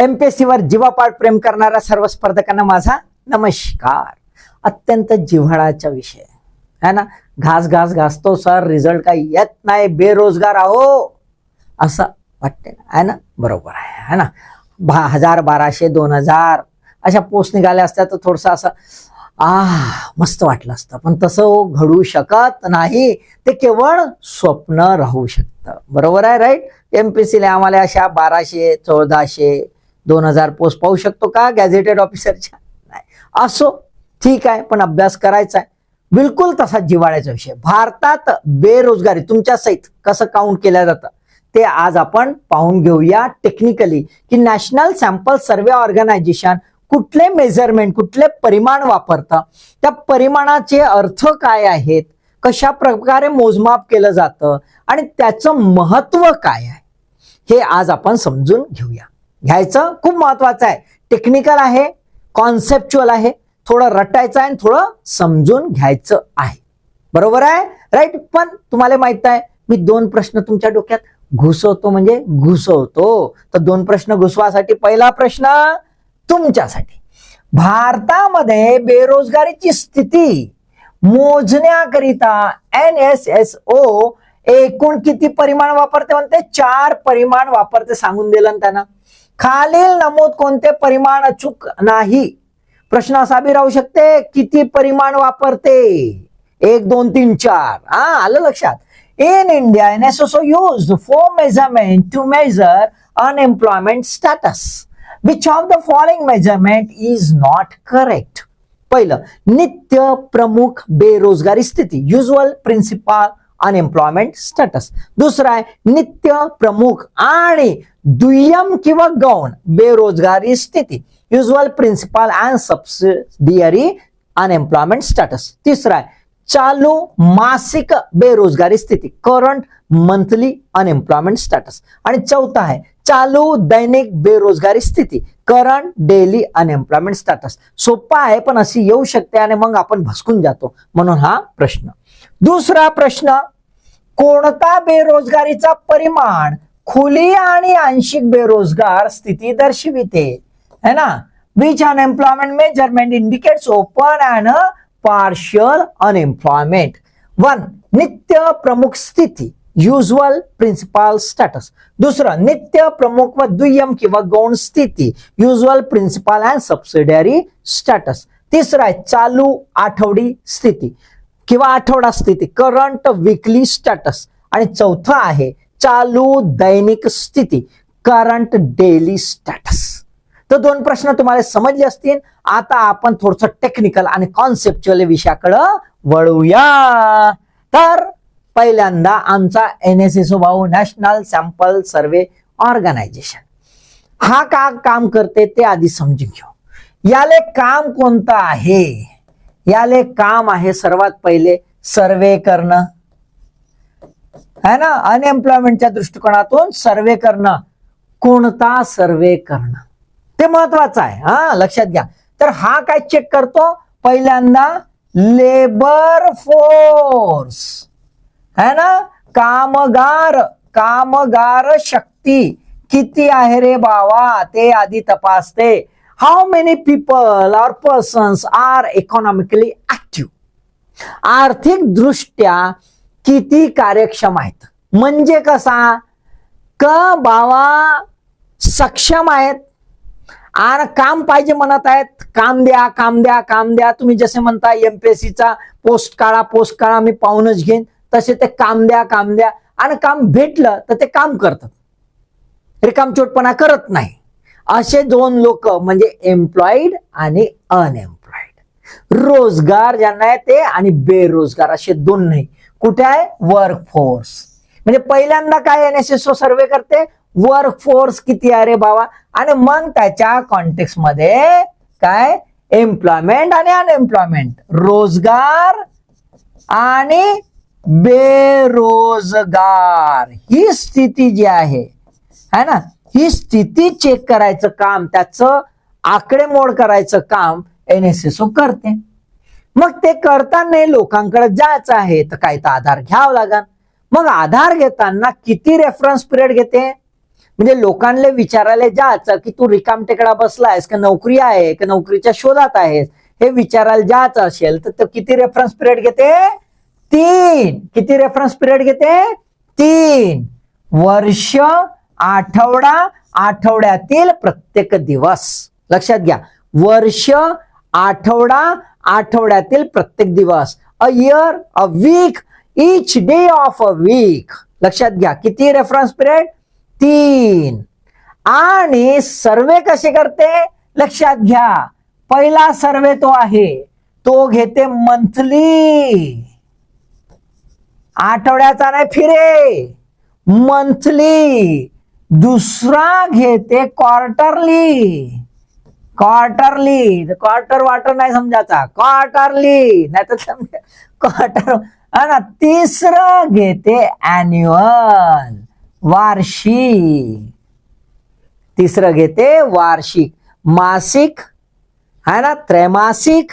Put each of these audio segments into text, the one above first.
MPSC वर जीवापाठ प्रेम करणाऱ्या सर्व स्पर्धकांना माझा नमस्कार. अत्यंत जिव्हाळाचा विषय. है ना? घास घास घासतो सर. रिझल्ट काही येत नाही. बेरोजगार आहो. असं वाटते ना? आहे ना? बरोबर आहे. है ना? बा हजार बाराशे दोन हजार. अशा पोस्ट निघाल्या असत्या तर थोडंसं असं आ मस्त वाटलं असतं. पण तसं हो, घडू शकत नाही. ते केवळ स्वप्न राहू शकतं. बरोबर आहे राईट एम पी सीला आम्हाला अशा बाराशे चौदाशे दोन हजार पोस्ट पाहू शकतो का? गॅझेटेड ऑफिसरच्या नाही. असो. ठीक आहे. पण अभ्यास करायचा आहे. बिलकुल तसा जिवाळ्याचा विषय. भारतात बेरोजगारी तुमच्या सहित कसं काउंट केलं जातं? ते आज आपण पाहून घेऊया टेक्निकली की नॅशनल सॅम्पल सर्वे ऑर्गनायझेशन कुठले मेजरमेंट कुठले परिमाण वापरतं? त्या परिमाणाचे अर्थ काय आहेत? कशा प्रकारे मोजमाप केलं जातं? आणि त्याचं महत्त्व काय आहे? हे आज आपण समजून घेऊया. घ्यायचं खूप महत्वाचं आहे. टेक्निकल आहे कॉन्सेप्च्युअल आहे थोडं रटायचं आहे आणि थोडं समजून घ्यायचं आहे. बरोबर आहे? राईट पण तुम्हाला माहीत आहे मी दोन प्रश्न तुमच्या डोक्यात घुसवतो म्हणजे घुसवतो. तर दोन प्रश्न घुसवासाठी पहिला प्रश्न तुमच्यासाठी. भारतामध्ये बेरोजगारीची स्थिती मोजण्याकरिता एन एस एस ओ एकूण किती परिमाण वापरते म्हणते? चार परिमाण वापरते सांगून दिलं त्यांना. खालील नमूद कोणते परिमाण अचूक नाही? प्रश्न असा बी राहू शकते किती परिमाण वापरते? एक दोन तीन चार. हा आलं लक्षात. In India N S S O use for measurement to measure unemployment status which of the following measurement is not correct पहिलं नित्य प्रमुख बेरोजगारी स्थिती युजल प्रिन्सिपल अनएम्प्लॉयमेंट स्टेटस दुसरं आहे नित्य प्रमुख आणि दुय्यम किंवा गौण बेरोजगारी स्थिती. Usual principal and subsidiary unemployment status तिसरा आहे चालू मासिक बेरोजगारी स्थिती करंट मंथली अनएम्प्लॉयमेंट स्टेटस आणि चौथा आहे चालू दैनिक बेरोजगारी स्थिती करंट डेली अनएम्प्लॉयमेंट स्टेटस सोपा आहे पण अशी येऊ शकते आणि मग आपण भसकून जातो म्हणून हा प्रश्न. दुसरा प्रश्न कोणता बेरोजगारीचा परिमाण खुली आणि आंशिक बेरोजगार स्थिती दर्शविते. है ना? Which unemployment measurement indicates open and partial unemployment one नित्य प्रमुख स्थिती युजल प्रिन्सिपाल स्टॅटस दुसरं नित्य प्रमुख व दुय्यम किंवा गौण स्थिती usual principal and subsidiary status तिसरं आहे चालू आठवडी स्थिती किंवा आठवडा स्थिती करंट विकली स्टॅटस आणि चौथं आहे चालू दैनिक स्थिती करंट डेली स्टॅटस तर दोन प्रश्न तुम्हाला समजले असतील. आता आपण थोडस टेक्निकल आणि कॉन्सेप्च्युअल विषयाकडं वळूया. तर पहिल्यांदा आमचा एन एस एस भाऊ नॅशनल सॅम्पल सर्वे ऑर्गनायझेशन हा का काम करते ते आधी समजून घेऊ. याले काम कोणतं आहे? याले काम आहे सर्वात पहिले सर्वे करणं. है ना? अनएम्प्लॉयमेंटच्या दृष्टिकोनातून सर्वे करणं कोणता सर्वे करणं. ते महत्वाचं आहे हा? लक्षात घ्या. तर हा काय चेक करतो? पहिल्यांदा लेबर फोर्स है ना? कामगार कामगार शक्ती किती आहे रे बावा? ते आधी तपासते. How many people are persons are economically active आर्थिक दृष्ट्या किती कार्यक्षम आहेत? म्हणजे कसा? क बावा सक्षम आहेत. आणि काम पाहिजे म्हणत आहेत. काम द्या काम द्या काम द्या. तुम्ही जसे म्हणता एमपीएससीचा पोस्ट काढा पोस्ट काढा मी पाहूनच घेईन. तसे ते काम द्या काम द्या. आणि काम भेटलं तर ते काम करतात. रिकामचोटपणा करत नाही. असे दोन लोक म्हणजे एम्प्लॉईड आणि अनएम्प्लॉईड रोजगार ज्यांना आहे ते आणि बेरोजगार असे दोन नाही. कुठे आहे? वर्क फोर्स म्हणजे पहिल्यांदा काय N S S O survey करते? वर्क फोर्स किती आहे रे बाबा? आणि मग त्याच्या कॉन्टेक्समध्ये काय? एम्प्लॉयमेंट आणि अनएम्प्लॉयमेंट रोजगार आणि बेरोजगार. ही स्थिती जी आहे है ना? ही स्थिती चेक करायचं काम त्याचं आकडेमोड करायचं काम एन एस एस ओ करते. मग ते करताना लोकांकडे जायचं आहे तर काय तर आधार घ्यावं लागेल मग आधार घेताना किती रेफरन्स पिरियड घेते? म्हणजे लोकांना विचारायला जायचं की तू रिकाम टेकडा बसलायस का नोकरी आहे का नोकरीच्या शोधात आहेस? हे विचारायला जायचं असेल तर तो किती रेफरन्स पिरियड घेते? तीन. किती रेफरन्स पिरियड घेते? तीन. वर्ष आठवडा आठवड्यातील प्रत्येक दिवस. लक्षात घ्या. वर्ष आठवडा आठवड्यातील प्रत्येक दिवस a year a week each day of a week लक्षात घ्या किती रेफरन्स पिरियड तीन. आणि सर्वे कसे करते? लक्षात घ्या पहिला सर्वे तो आहे तो घेते मंथली आठवड्याचा नाही फिरे. मंथली दुसरा घेते क्वार्टरली क्वार्टरली. क्वार्टर वाटर नाही समजायचा. क्वार्टरली. नाही तर समजा क्वार्टर ना तिसरं घेते अॅन्युअल वार्षिक. तिसरं घेते वार्षिक. मासिक है ना त्रैमासिक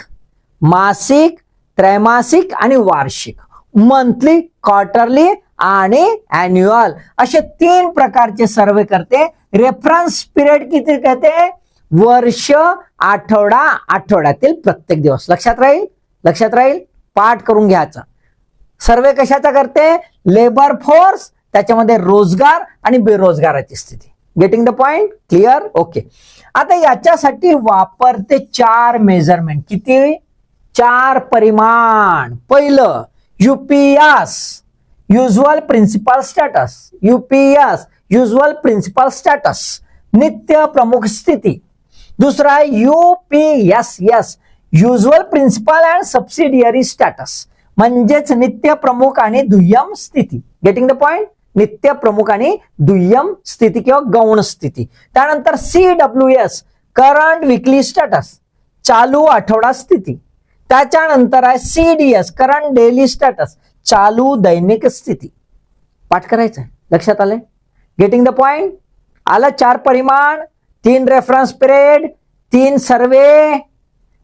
मासिक त्रैमासिक आणि वार्षिक. मंथली क्वार्टरली आणि अॅन्युअल असे तीन प्रकारचे सर्वे करते. रेफरन्स पिरियड किती कहते वर्ष आठवडा आठवड्यातील प्रत्येक दिवस. लक्षात राहील? लक्षात राहील? पाठ करून घ्यायचा. सर्वे कशाचा करते? लेबर फोर्स त्याच्यामध्ये रोजगार आणि बेरोजगाराची स्थिती. Getting the point clear okay आता याच्यासाठी वापरते चार मेजरमेंट किती? चार परिमाण. पहिलं UPS usual principal status UPS usual principal status नित्य प्रमुख स्थिती. दुसरा आहे UPS S usual principal and subsidiary status म्हणजेच नित्य प्रमुख आणि दुय्यम स्थिती. गेटिंग द पॉइंट नित्य प्रमुख आणि दुय्यम स्थिती किंवा गौण स्थिती. त्यानंतर C W S current weekly status चालू आठवडा स्थिती. त्याच्यानंतर आहे C D S current daily status चालू दैनिक स्थिती. पाठ करायचं लक्षात आलंय? गेटिंग द पॉइंट आलं चार परिमाण. तीन रेफरन्स पिरियड तीन सर्वे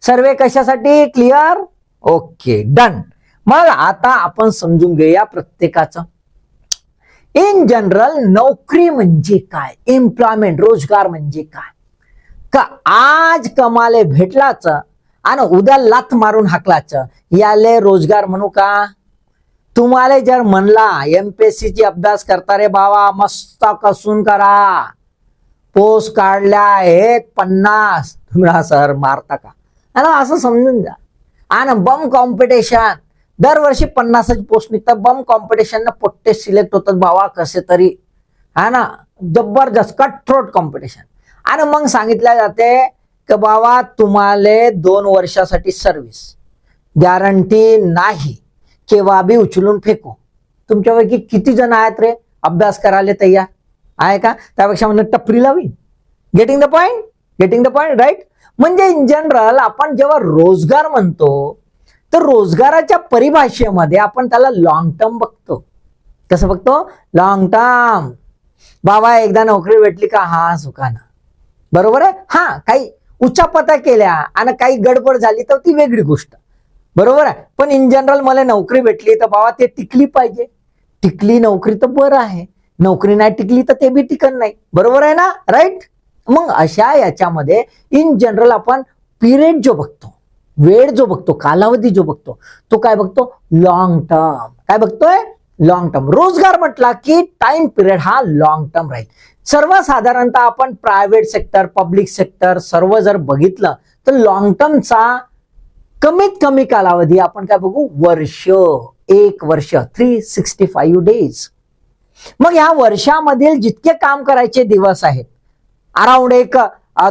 सर्वे कशासाठी? क्लिअर ओके डन मग आता आपण समजून घेऊया प्रत्येकाचं. इन जनरल नोकरी म्हणजे काय? एम्प्लॉयमेंट रोजगार म्हणजे काय? का आज कमाले भेटलाच आणि उद्या लात मारून हाकलाच याले रोजगार म्हणू का? तुम्हाला जर म्हणला एमपीएससी ची अभ्यास करता रे बाबा मस्त कसून करा. पोस्ट काढल्या आहेत पन्नास. तुम्ही सर मारता का? ना असं समजून जा. आणि बम कॉम्पिटिशन दरवर्षी पन्नासाची पोस्ट निघतात. बम कॉम्पिटिशन पोट्टे सिलेक्ट होतात बाबा कसे तरी. हा ना? जबरदस्त कट थ्रोट कॉम्पिटिशन आणि मग सांगितलं जाते की बाबा तुम्हाला दोन वर्षासाठी सर्व्हिस गॅरंटी नाही. केव्हा बी उचलून फेकू. तुमच्यापैकी किती जण आहेत रे? अभ्यास करायला तयार? आहे का? त्यापेक्षा म्हणून टपरी लावी. Getting the point getting the point right म्हणजे इन जनरल आपण जेव्हा रोजगार म्हणतो तर रोजगाराच्या परिभाषेमध्ये आपण त्याला लॉंग टर्म बघतो. कसं बघतो? लॉंग टर्म बाबा एकदा नोकरी भेटली का? हा सुखानं. बरोबर आहे? हा काही उच्चापता केल्या आणि काही गडबड झाली तर ती वेगळी गोष्ट. बरोबर आहे? पण इन जनरल मला नोकरी भेटली तर बाबा ते टिकली पाहिजे. टिकली नोकरी तर बरं आहे. नोकरी नाही टिकली तर ते बी टिकन नाही. बरोबर आहे ना? राईट मग अशा याच्यामध्ये इन जनरल आपण पिरियड जो बघतो वेळ जो बघतो कालावधी जो बघतो तो काय बघतो? लॉंग टर्म काय बघतोय? लॉंग टर्म रोजगार म्हटला की टाइम पिरियड हा लॉंग टर्म राहील. सर्वसाधारणतः आपण प्रायव्हेट सेक्टर पब्लिक सेक्टर सर्व जर बघितलं तर लॉंग टर्मचा कमीत कमी कालावधी आपण काय बघू? वर्ष. एक वर्ष. थ्री सिक्स्टी फाईव्ह डेज मग या वर्षामधील जितके काम करायचे दिवस आहेत अराउंड एक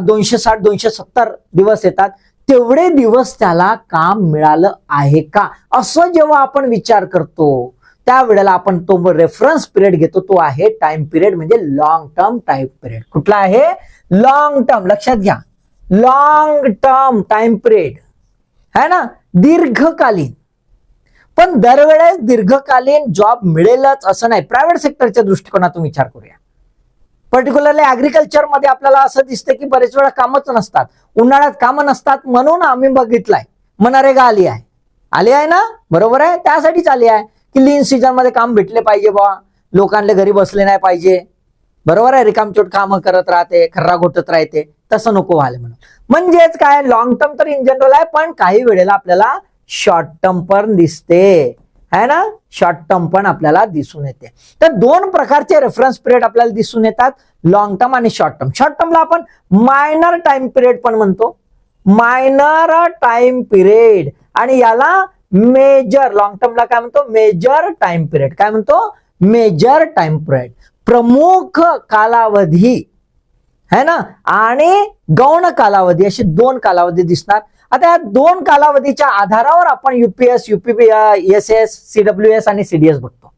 दोनशे साठ दोनशे सत्तर दिवस येतात तेवढे दिवस त्याला काम मिळालं आहे का? असं जेव्हा आपण विचार करतो त्यावेळेला आपण तो रेफरन्स पिरियड घेतो तो आहे टाइम पिरियड म्हणजे लॉंग टर्म टाइम पिरियड कुठला आहे? लॉंग टर्म लक्षात घ्या. लॉंग टर्म टाइम पिरियड है ना? दीर्घकालीन. पण दरवेळेस दीर्घकालीन जॉब मिळेलच असं नाही. प्रायव्हेट सेक्टरच्या दृष्टिकोनातून विचार करूया. पर्टिक्युलरली ऍग्रिकल्चरमध्ये आपल्याला असं दिसतं की बरेच वेळा कामच नसतात. उन्हाळ्यात कामं नसतात म्हणून आम्ही बघितलंय. मनरेगा आली आहे. आली आहे ना? बरोबर आहे? त्यासाठीच आली आहे की लीन सीझनमध्ये काम भेटले पाहिजे बा लोकांना घरी बसले नाही पाहिजे. बरोबर आहे? रिकामचोट कामं करत राहते खर्रा घोटत राहते. तसं नको व्हायला म्हणून. म्हणजेच काय? लॉंग टर्म तर इन जनरल आहे पण काही वेळेला आपल्याला शॉर्ट टर्म पण दिसते. है ना? शॉर्ट टर्म पण आपल्याला दिसून येते. तर दोन प्रकारचे रेफरन्स पिरियड आपल्याला दिसून येतात. लॉंग टर्म आणि शॉर्ट टर्म शॉर्ट टर्मला आपण मायनर टाइम पिरियड पण म्हणतो. मायनर टाइम पिरियड आणि याला मेजर लॉंग टर्मला काय म्हणतो? मेजर टाइम पिरियड काय म्हणतो? मेजर टाइम पिरियड प्रमुख कालावधी. है ना? आणि गौण कालावधी. असे दोन कालावधी दिसणार. आता या दोन कालावधीच्या आधारावर आपण UPS UP S S CW S आणि सीडीएस बघतो.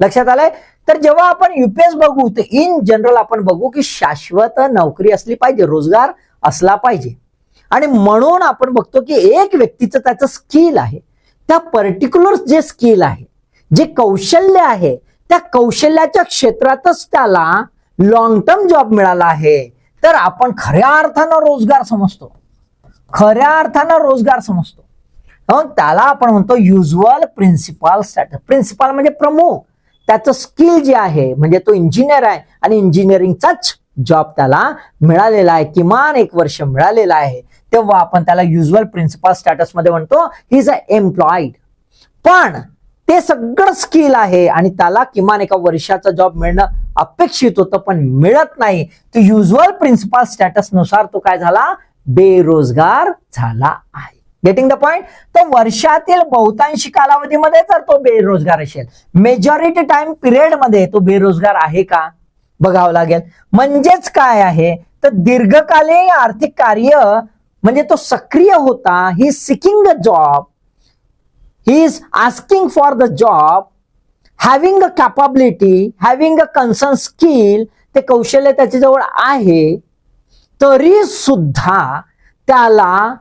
लक्षात आलंय? तर जेव्हा आपण युपीएस बघू तर इन जनरल आपण बघू की शाश्वत नोकरी असली पाहिजे रोजगार असला पाहिजे. आणि म्हणून आपण बघतो की एक व्यक्तीचं त्याचं स्किल आहे. त्या पर्टिक्युलर जे स्किल आहे जे कौशल्य आहे त्या कौशल्याच्या क्षेत्रातच त्याला लॉंग टर्म जॉब मिळाला आहे. तर आपण खऱ्या अर्थानं रोजगार समजतो. खऱ्या अर्थानं रोजगार समजतो. मग त्याला आपण म्हणतो युजल प्रिन्सिपाल स्टॅटस प्रिन्सिपाल म्हणजे प्रमुख. त्याचं स्किल जे आहे म्हणजे तो इंजिनियर आहे आणि इंजिनिअरिंगचाच जॉब त्याला मिळालेला आहे. किमान एक वर्ष मिळालेला आहे. तेव्हा आपण त्याला युजल प्रिन्सिपल स्टॅटसमध्ये म्हणतो ही इज अ एम्प्लॉईड पण ते सगळं स्किल आहे आणि त्याला किमान एका वर्षाचा जॉब मिळणं अपेक्षित होतं पण मिळत नाही. तर युजल प्रिन्सिपल स्टॅटसनुसार तो काय झाला? बेरोजगार झाला आहे. गेटिंग द पॉइंट तर वर्षातील बहुतांशी कालावधीमध्ये जर तो बेरोजगार असेल मेजॉरिटी टाइम पिरियडमध्ये तो बेरोजगार आहे का? बघावं लागेल. म्हणजेच काय आहे? तर दीर्घकालीन आर्थिक कार्य म्हणजे तो सक्रिय होता he seeking the job he is asking for the job having a capability having a concern skill ते कौशल्य त्याच्याजवळ आहे. तरी सुद्धा त्याला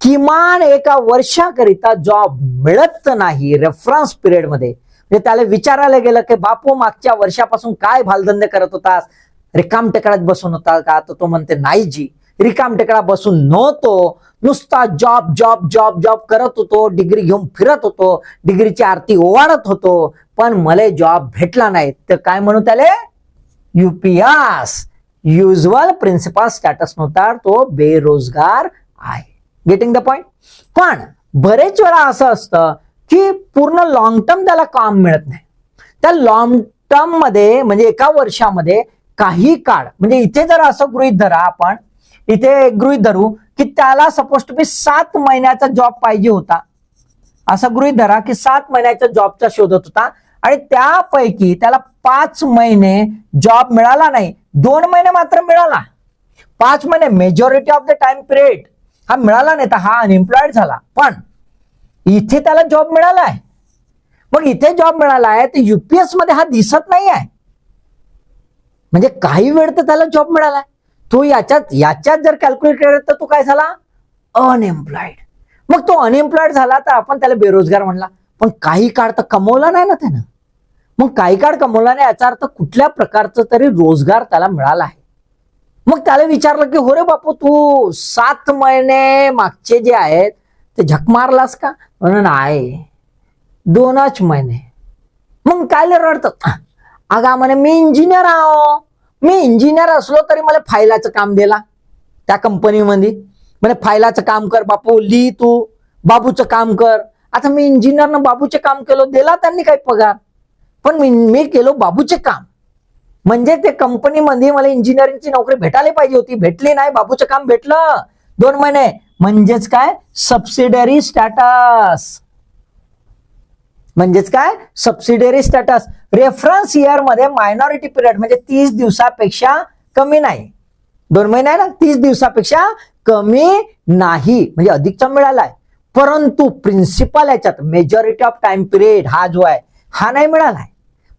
किमान एका वर्षाकरिता जॉब मिळत नाही रेफरन्स पिरियडमध्ये. म्हणजे त्याला विचारायला गेलं की बापू मागच्या वर्षापासून काय भालधंदे करत होतास? रिकाम टेकड्यात बसून होता का? तर तो म्हणते नाही जी. रिकाम टेकडा बसून नव्हतो. नुसता जॉब जॉब जॉब जॉब करत होतो. डिग्री घेऊन फिरत होतो. डिग्रीची आरती ओवाळत होतो. पण मला जॉब भेटला नाही. तर काय म्हणू त्याले? युपीएस युजल प्रिन्सिपल स्टॅटसनुसार तो बेरोजगार आहे. गेटिंग द पॉइंट पण बरेच वेळा असं असतं की पूर्ण लॉंग टर्म त्याला काम मिळत नाही. त्या लॉंग टर्ममध्ये म्हणजे एका वर्षामध्ये काही काळ म्हणजे इथे जर असं गृहित धरा आपण इथे गृहित धरू की त्याला सपोज टू बी सात महिन्याचा जॉब पाहिजे होता. असं गृहित धरा की सात महिन्याच्या जॉबचा शोधत होता. आणि त्यापैकी त्याला पाच महिने जॉब मिळाला नाही. दोन महिने मात्र मिळाला. पाच महिने majority of the time period हा मिळाला नाही तर हा अनएम्प्लॉयड झाला. पण इथे त्याला जॉब मिळाला आहे मग इथे जॉब मिळाला आहे तर युपीएसमध्ये हा दिसत नाही आहे म्हणजे काही वेळ तर त्याला जॉब मिळाला तो याच्यात याच्यात जर कॅल्क्युलेट केलं तर तो काय झाला? अनएम्प्लॉईड मग तो अनएम्प्लॉईड झाला तर आपण त्याला बेरोजगार म्हणला. पण काही काळ तर कमवला नाही ना त्यानं. मग काही काळ कमवला नाही याचा अर्थ कुठल्या प्रकारचं तरी रोजगार त्याला मिळाला आहे. मग त्याला विचारलं की हो रे बापू तू सात महिने मागचे जे आहेत ते झक मारलास का? म्हणून आहे दोनच महिने. मग काय रडतात अगा म्हणे मी इंजिनियर आहो मी इंजिनियर असलो तरी मला फायलाचं काम दिला त्या कंपनीमध्ये. म्हणे फायलाचं काम कर बापू लिही तू बाबूचं काम कर. आता मी इंजिनियरनं बाबूचे काम केलं दिला त्यांनी काही पगार. पण मी मी केलो बाबूचे काम. म्हणजे ते कंपनीमध्ये मला इंजिनिअरिंगची नोकरी भेटायला पाहिजे होती. भेटली नाही बाबूचं काम भेटलं. दोन महिने. म्हणजेच काय? सबसिडरी स्टॅटस म्हणजेच काय? सबसिडरी स्टॅटस रेफरन्स इयरमध्ये मायनॉरिटी पिरियड म्हणजे तीस दिवसापेक्षा कमी नाही. दोन महिने आहे ना? तीस दिवसापेक्षा कमी नाही. म्हणजे अधिकचा मिळालाय. परंतु प्रिन्सिपल याच्यात मेजॉरिटी ऑफ टाइम पिरियड हा जो आहे हा नाही मिळालाय.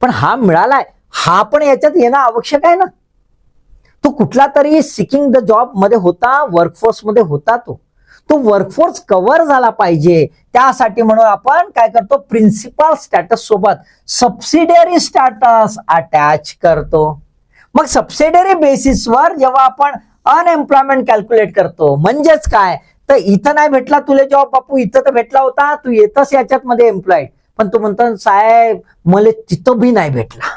पण हा मिळालाय हा पण याच्यात येणं आवश्यक आहे ना. तो कुठला तरी सिकिंग द जॉबमध्ये होता वर्कफोर्समध्ये होता तो. तो वर्कफोर्स कव्हर झाला पाहिजे. त्यासाठी म्हणून आपण काय करतो प्रिन्सिपल स्टॅटस सोबत सबसिडियरी स्टॅटस अटॅच करतो. मग सबसिडियरी बेसिसवर जेव्हा आपण अनएम्प्लॉयमेंट कॅल्क्युलेट करतो म्हणजेच काय? तर इथं नाही भेटला तुला जॉब बापू इथं तर भेटला होता तू येतस याच्यात मध्ये एम्प्लॉईड पण तू म्हणतो साहेब मला तिथं बी नाही भेटला.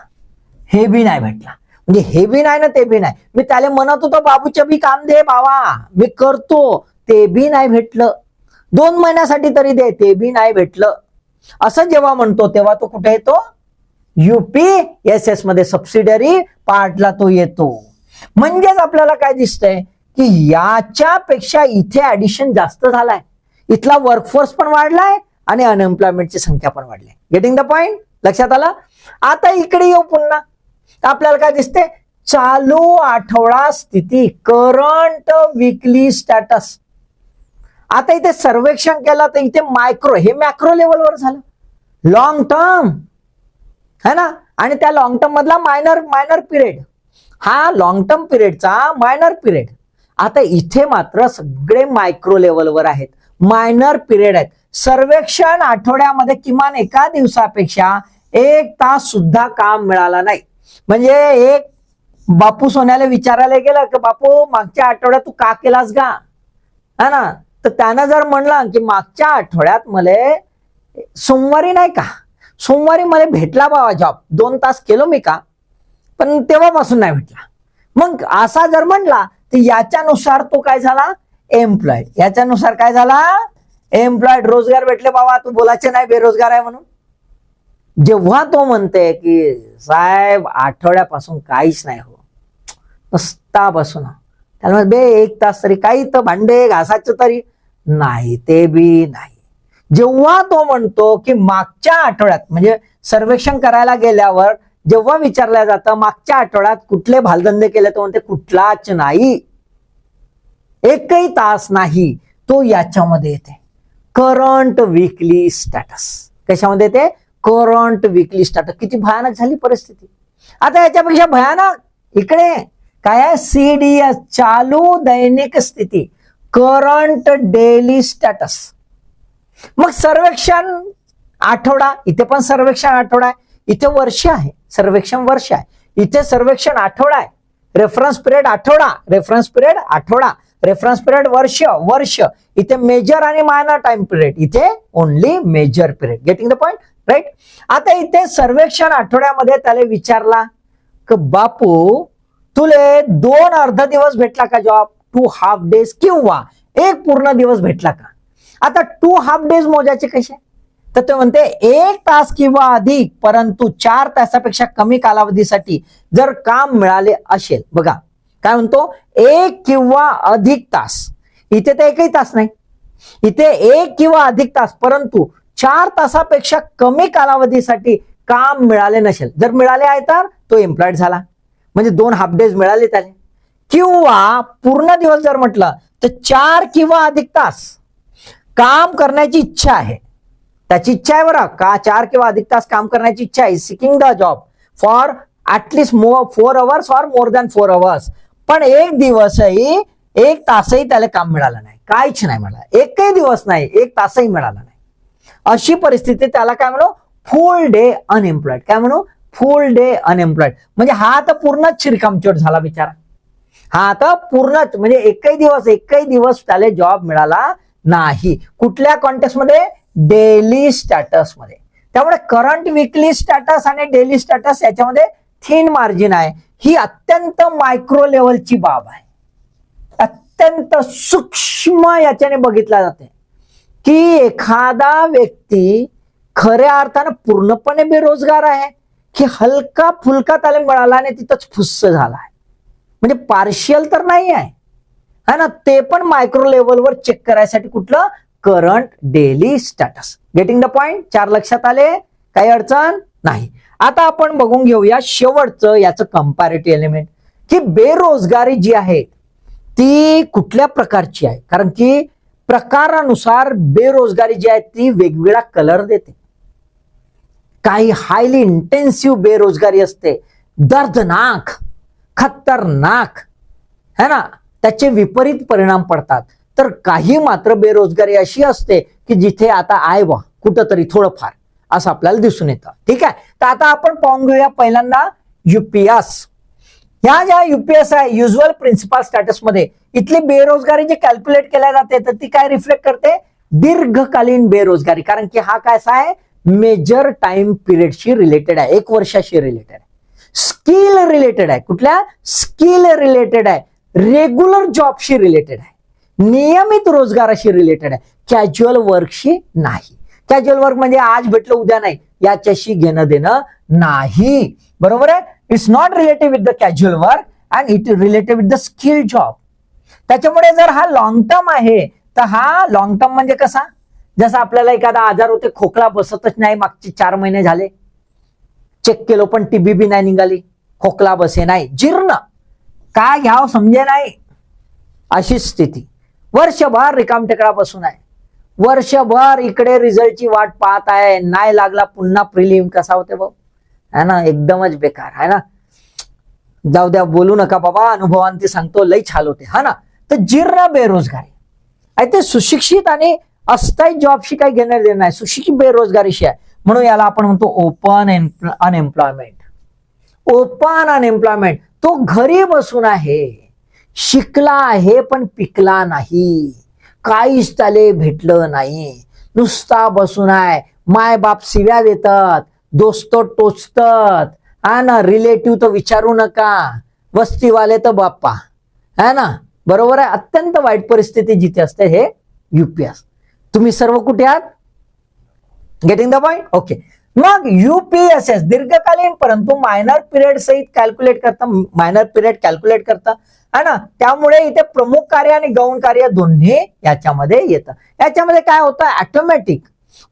हे बी नाही भेटला. म्हणजे हे बी नाही ना ते बी नाही. मी त्याला म्हणत होतो बाबूच्या बी काम दे बाबा. मी करतो. ते बी नाही भेटलं. दोन महिन्यासाठी तरी दे ते बी नाही भेटलं. असं जेव्हा म्हणतो तेव्हा तो कुठे येतो? युपी एस एसमध्ये सबसिडरी पार्टला तो येतो. म्हणजेच आपल्याला काय दिसतंय? की याच्यापेक्षा इथे ऍडिशन जास्त झालाय. इथला वर्कफोर्स पण वाढलाय आणि अनएम्प्लॉयमेंटची संख्या पण वाढली. गेटिंग द पॉइंट लक्षात आलं? आता इकडे येऊ पुन्हा. आपल्याला काय दिसते चालू आठवडा स्थिती करंट विकली स्टॅटस आता इथे सर्वेक्षण केलं तर इथे मायक्रो हे मॅक्रो लेवलवर झालं. लॉंग टर्म है ना? आणि त्या लॉंग टर्म मधला मायनर मायनर पिरियड हा लॉंग टर्म पिरियडचा मायनर पिरियड आता इथे मात्र सगळे मायक्रो लेवलवर आहेत. मायनर पिरियड आहेत. सर्वेक्षण आठवड्यामध्ये किमान एका दिवसापेक्षा एक तास सुद्धा काम मिळाला नाही. म्हणजे एक बापू सोन्याला विचारायला गेला की बापू मागच्या आठवड्यात तू का केलास का हा ना? तर त्यानं जर म्हणला की मागच्या आठवड्यात मला सोमवारी नाही का? सोमवारी मला भेटला बाबा जॉब दोन तास केलो मी का? पण तेव्हापासून नाही भेटला. मग असा जर म्हणला तर याच्यानुसार तो काय झाला? एम्प्लॉयड याच्यानुसार काय झाला? एम्प्लॉयड रोजगार भेटले बाबा तू बोलायचे नाही बेरोजगार आहे म्हणून. जेव्हा तो म्हणते की साहेब आठवड्यापासून काहीच नाही हो. नुसता बसून. त्याला बे एक तास तरी काही तर भांडे घासायचं तरी. नाही ते बी नाही. जेव्हा तो म्हणतो की मागच्या आठवड्यात म्हणजे सर्वेक्षण करायला गेल्यावर जेव्हा विचारलं जातं मागच्या आठवड्यात कुठले भालधंदे केले? तो म्हणते कुठलाच नाही. एकही तास नाही. तो याच्यामध्ये येते. Current weekly status. कशामध्ये ते? Current weekly status. किती भयानक झाली परिस्थिती. आता याच्यापेक्षा भयानक इकडे. काय आहे? सीडीएस चालू दैनिक स्थिती. Current daily status. मग सर्वेक्षण आठवडा. इथे पण सर्वेक्षण आठवडा आहे. इथे वर्ष आहे. सर्वेक्षण वर्ष आहे. इथे सर्वेक्षण आठवडा आहे. रेफरन्स पिरियड आठवडा. रेफरन्स पिरियड आठवडा. रेफरन्स पिरियड वर्ष वर्ष. इथे मेजर आणि मायनर टाइम पिरियड इथे only major period getting the point right आता इथे सर्वेक्षण आठवड्यामध्ये त्याला विचारला बापू तुले दोन अर्ध दिवस भेटला का जॉब टू हाफ डेज किंवा एक पूर्ण दिवस भेटला का? आता टू हाफ डेज मोजायचे कसे? तर ते म्हणते एक तास किंवा अधिक परंतु चार तासापेक्षा कमी कालावधीसाठी जर काम मिळाले असेल. बघा काय म्हणतो? एक किंवा अधिक तास. इथे तर एकही तास नाही. इथे एक किंवा अधिक तास परंतु चार तासापेक्षा कमी कालावधीसाठी काम मिळाले नसेल. जर मिळाले आहे तर तो एम्प्लॉईड झाला. म्हणजे दोन हाफ डेज मिळाले त्याला. किंवा पूर्ण दिवस जर म्हटलं तर चार किंवा अधिक तास. काम करण्याची इच्छा आहे. त्याची इच्छा आहे बरं का? चार किंवा अधिक तास काम करण्याची इच्छा आहे. Seeking the job for at least more four hours or more than four hours पण एक दिवसही एक तासही त्याला काम मिळालं नाही. काहीच नाही मिळालं. एकही दिवस नाही एक तासही मिळाला नाही. अशी परिस्थिती त्याला काय म्हणू? फुल डे अनएम्प्लॉईड काय म्हणू? फुल डे अनएम्प्लॉईड म्हणजे हा आता पूर्णच चिरकामचोट झाला बिचारा. हा आता पूर्णच म्हणजे एकही दिवस एकही दिवस त्याला जॉब मिळाला नाही. कुठल्या कॉन्टेक्स्टमध्ये? डेली स्टॅटसमध्ये. त्यामुळे करंट विकली स्टॅटस आणि डेली स्टॅटस याच्यामध्ये थिन मार्जिन आहे. ही अत्यंत मायक्रो लेवलची बाब आहे. अत्यंत सूक्ष्म याच्याने बघितला जाते. की एखादा व्यक्ती खऱ्या अर्थानं पूर्णपणे बेरोजगार आहे की हलका फुलका त्याला मिळाला आणि तिथंच फुस्स झाला आहे. म्हणजे पार्शियल तर नाही आहे. है ना? ते पण मायक्रो लेवलवर चेक करायसाठी कुठलं? Current daily status getting the point चार लक्षात आले? काही अडचण? नाही. आता आपण बघून घेऊया शेवटचं याचं कंपॅरेटिव्ह एलिमेंट की बेरोजगारी जी आहे ती कुठल्या प्रकारची आहे? कारण की प्रकारानुसार बेरोजगारी जी आहे ती वेगवेगळा कलर देते. काही हायली इंटेन्सिव्ह बेरोजगारी असते. दर्दनाक खतरनाक है ना? त्याचे विपरीत परिणाम पडतात. तर काही मात्र बेरोजगारी अशी असते की जिथे आता आहे बा कुठंतरी थोडंफार. असं आपल्याला दिसून येतं. ठीक आहे? तर आता आपण पाहून घेऊया पहिल्यांदा युपीएस ह्या ज्या युपीएस आहे युजल प्रिन्सिपल स्टॅटसमध्ये इथली बेरोजगारी जी कॅल्क्युलेट केल्या जाते तर ती काय रिफ्लेक्ट करते? दीर्घकालीन बेरोजगारी. कारण की हा काय असा आहे? मेजर टाइम पिरियडशी रिलेटेड आहे. एक वर्षाशी रिलेटेड आहे. स्किल रिलेटेड आहे. कुठल्या? स्किल रिलेटेड आहे. रेग्युलर जॉबशी रिलेटेड आहे. नियमित रोजगाराशी रिलेटेड आहे. कॅज्युअल वर्कशी नाही. कॅज्युअल वर्क म्हणजे आज भेटलं उद्या नाही. याच्याशी घेणं देणं नाही. बरोबर आहे? It's not related with the casual work and it related with the skill job त्याच्यामुळे जर हा लॉंग टर्म आहे तर हा लॉंग टर्म म्हणजे कसा? जसं आपल्याला एखादा आजार होते खोकला बसतच नाही मागचे चार महिने झाले. चेक केलो पण टीबी बी नाही निघाली. खोकला बसे नाही. जीर्ण. काय घ्याव समजे नाही. अशी स्थिती. वर्षभर रिकामटेकडा बसून आहे. वर्षभर इकडे रिझल्टची वाट पाहत आहे. नाही लागला पुन्हा प्रिलिम कसा होते भाऊ? है ना? एकदमच बेकार है ना? जाऊ द्या बोलू नका बाबा अनुभवांती सांगतो लई छाल होते हा ना? तर जीर्ण बेरोजगारी. आहे ते सुशिक्षित आणि अस्थायी जॉबशी काही घेणार देणार नाही. सुशिक्षित बेरोजगारीशी आहे. म्हणून याला आपण म्हणतो ओपन अनएम्प्लॉयमेंट ओपन अनएम्प्लॉयमेंट तो घरी बसून आहे. शिकला आहे पण पिकला नाही. काहीच त्याले भेटलं नाही. नुसता बसून आहे माय बाप शिव्या देतात दोस्त टोचतात. हा ना रिलेटिव्ह तर विचारू नका. वस्तीवाले तर बाप्पा. है ना बरोबर आहे? अत्यंत वाईट परिस्थिती जिथे असते हे युपीएस तुम्ही सर्व कुठे आहात? गेटिंग द पॉइंट ओके मग युपीएसएस दीर्घकालीन परंतु मायनर पिरियड सहित कॅल्क्युलेट करता मायनर पिरियड कॅल्क्युलेट करता है ना? त्यामुळे इथे प्रमुख कार्य आणि गौण कार्य दोन्ही याच्यामध्ये येतं. याच्यामध्ये काय होतं? ऑटोमॅटिक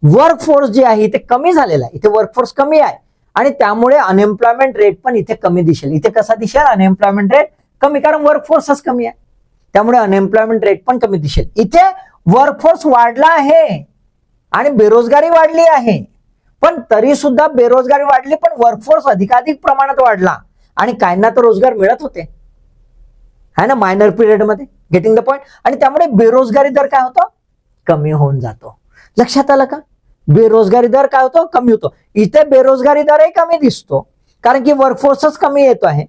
वर्कफोर्स जे आहे इथे कमी झालेला आहे. इथे वर्कफोर्स कमी आहे. आणि त्यामुळे अनएम्प्लॉयमेंट रेट पण इथे कमी दिसेल. इथे कसा दिसेल? अनएम्प्लॉयमेंट रेट कमी. कारण वर्कफोर्सच कमी आहे. त्यामुळे अनएम्प्लॉयमेंट रेट पण कमी दिसेल. इथे वर्कफोर्स वाढला आहे. आणि बेरोजगारी वाढली आहे. पण तरी सुद्धा बेरोजगारी वाढली पण वर्कफोर्स अधिकाधिक प्रमाणात वाढला. आणि काहींना तर रोजगार मिळत होते. है ना मायनर पिरियडमध्ये गेटिंग द पॉईंट आणि त्यामुळे बेरोजगारी दर काय होतो? कमी होऊन जातो. लक्षात आलं का? बेरोजगारी दर काय होतो? कमी होतो. इथे बेरोजगारी दरही कमी दिसतो. कारण की वर्कफोर्सच कमी येतो आहे.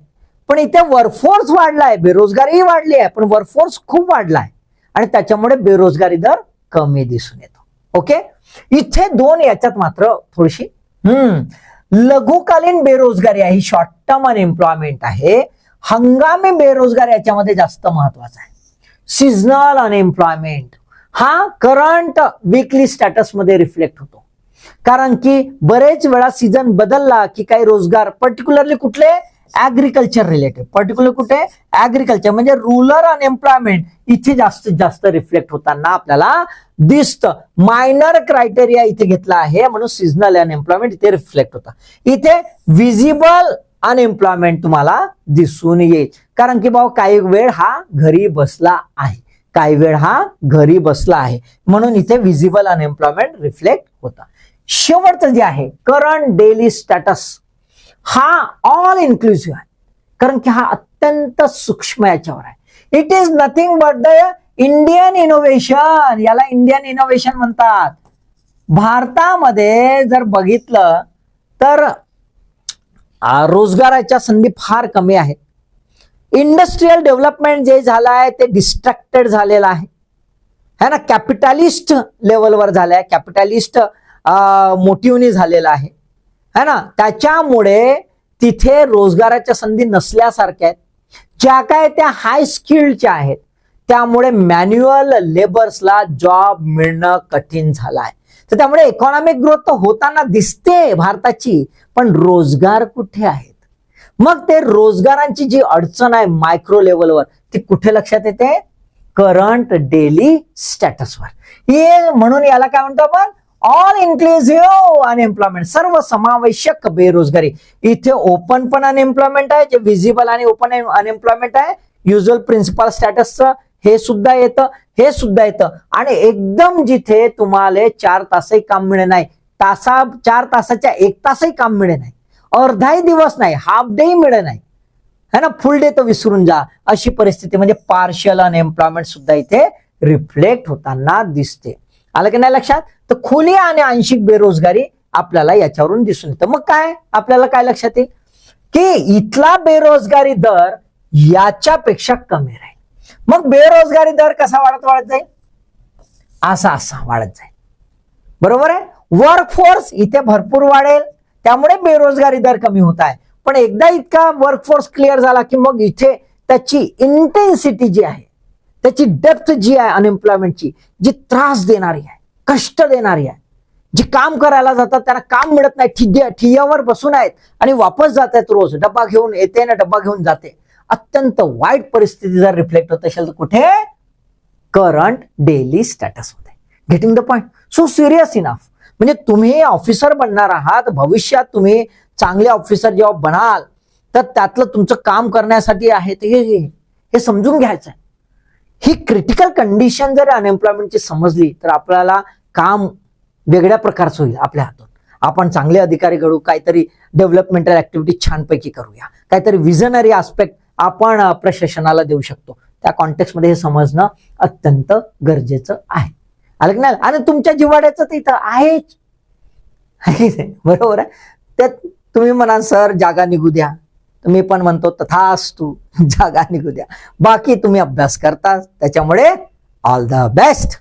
पण इथे वर्कफोर्स वाढला आहे बेरोजगारीही वाढली आहे. पण वर्कफोर्स खूप वाढला आहे आणि त्याच्यामुळे बेरोजगारी दर कमी दिसून येतो. ओके इथे दोन याच्यात मात्र थोडीशी हम्म लघुकालीन बेरोजगारी आहे. ही शॉर्ट टर्म अनएम्प्लॉयमेंट आहे. हंगामी बेरोजगार याच्यामध्ये जास्त महत्त्वाचा आहे. सिजनल अनएम्प्लॉयमेंट हा करंट वीकली स्टॅटसमध्ये रिफ्लेक्ट होतो. कारण की बरेच वेळा सीझन बदलला की काही रोजगार पर्टिक्युलरली कुठले? ऍग्रिकल्चर रिलेटेड पर्टिक्युलर कुठे? ऍग्रिकल्चर म्हणजे रुरल अनएम्प्लॉयमेंट इथे जास्तीत जास्त रिफ्लेक्ट होताना आपल्याला दिसतं. मायनर क्रायटेरिया इथे घेतला आहे म्हणून सिजनल अनएम्प्लॉयमेंट इथे रिफ्लेक्ट होता. इथे विजिबल अनएम्प्लॉयमेंट तुम्हाला दिसून येईल. कारण की भाऊ काही वेळ हा घरी बसला आहे. काही वेळ हा घरी बसला आहे. म्हणून इथे विजिबल अनएम्प्लॉयमेंट रिफ्लेक्ट होता. शेवटचं जे आहे करंट डेली स्टॅटस हा ऑल इन्क्लुसिव्ह आहे. कारण की हा अत्यंत सूक्ष्म याच्यावर आहे. It is nothing but the Indian innovation याला इंडियन इनोव्हेशन म्हणतात. भारतामध्ये जर बघितलं तर रोजगाराच्या संधी फार कमी आहेत इंडस्ट्रीयल डेव्हलपमेंट जे झालं आहे ते डिस्ट्रॅक्टेड झालेलं आहे. है ना? कॅपिटलिस्ट लेवलवर झालं आहे. कॅपिटलिस्ट मोटिव्हनी झालेलं आहे. है ना? त्याच्यामुळे तिथे रोजगाराच्या संधी नसल्यासारख्या आहेत. ज्या काय त्या हाय स्किल्डच्या आहेत त्यामुळे मॅन्युअल लेबर्सला जॉब मिळणं कठीण झालं आहे. तर त्यामुळे इकॉनॉमिक ग्रोथ तर होताना दिसते भारताची. पण रोजगार कुठे आहेत? मग ते रोजगारांची जी अडचण आहे मायक्रो लेवलवर ती कुठे लक्षात येते? करंट डेली स्टॅटसवर हे म्हणून याला काय म्हणतो आपण? ऑल इन्क्लुझिव्ह अनएम्प्लॉयमेंट सर्व समावेशक बेरोजगारी. इथे ओपन पण अनएम्प्लॉयमेंट आहे जे विजिबल आणि ओपन अनएम्प्लॉयमेंट आहे युजल प्रिन्सिपल स्टॅटसचं हे सुद्धा येतं हे सुद्धा येतं. आणि एकदम जिथे तुम्हाला चार तासही काम मिळे नाही तासा चार तासाच्या एक तासही काम मिळे नाही. अर्धाही दिवस नाही हाफ डे मिळे नाही. है ना? फुल डे तर विसरून जा. अशी परिस्थिती म्हणजे पार्शियल अनएम्प्लॉयमेंट सुद्धा इथे रिफ्लेक्ट होताना दिसते. आलं की नाही लक्षात? तर खुली आणि आंशिक बेरोजगारी आपल्याला याच्यावरून दिसून येतं. मग काय? आपल्याला काय लक्षात येईल? की इथला बेरोजगारी दर याच्यापेक्षा कमी राहील. मग बेरोजगारी दर कसा वाढत वाढत जाईल? असा असा वाढत जाईल. बरोबर आहे? वर्कफोर्स इथे भरपूर वाढेल. त्यामुळे बेरोजगारी दर कमी होत आहे. पण एकदा इतका वर्कफोर्स क्लिअर झाला की मग इथे त्याची इंटेन्सिटी जी आहे त्याची डेप्थ जी आहे अनएम्प्लॉयमेंटची जी त्रास देणारी आहे कष्ट देणारी आहे जी काम करायला जातात त्यांना काम मिळत नाही ठिय्या ठिय्यावर बसून आहेत आणि वापस जात आहेत रोज. डब्बा घेऊन येते ना डब्बा घेऊन जाते. अत्यंत वाईट परिस्थिती जर रिफ्लेक्ट होत असेल तर कुठे? करंट डेली स्टॅटस होते getting the point so serious enough म्हणजे तुम्ही ऑफिसर बनणार आहात भविष्यात तुम्ही चांगले ऑफिसर जेव्हा बनाल तर त्यातलं तुमचं काम करण्यासाठी आहे ते हे हे समजून घ्यायचं आहे ही क्रिटिकल कंडिशन जर अनएम्प्लॉयमेंटची समजली तर आपल्याला काम वेगळ्या प्रकारचं होईल आपल्या हातून. आपण चांगले अधिकारी घडू काहीतरी डेव्हलपमेंटल ऍक्टिव्हिटी छानपैकी करूया. काहीतरी विजनरी आस्पेक्ट आपण प्रशासनाला देऊ शकतो. त्या कॉन्टेक्स्टमध्ये हे समजणं अत्यंत गरजेचं आहे. आलं की नाही? आणि तुमच्या जिवाड्याचं तर इथं आहेच. आहे नाही? बरोबर आहे? त्यात तुम्ही म्हणाल सर जागा निघू द्या. तुम्ही पण म्हणतो तथा तू जागा निघू द्या. बाकी तुम्ही अभ्यास करता त्याच्यामुळे ऑल द बेस्ट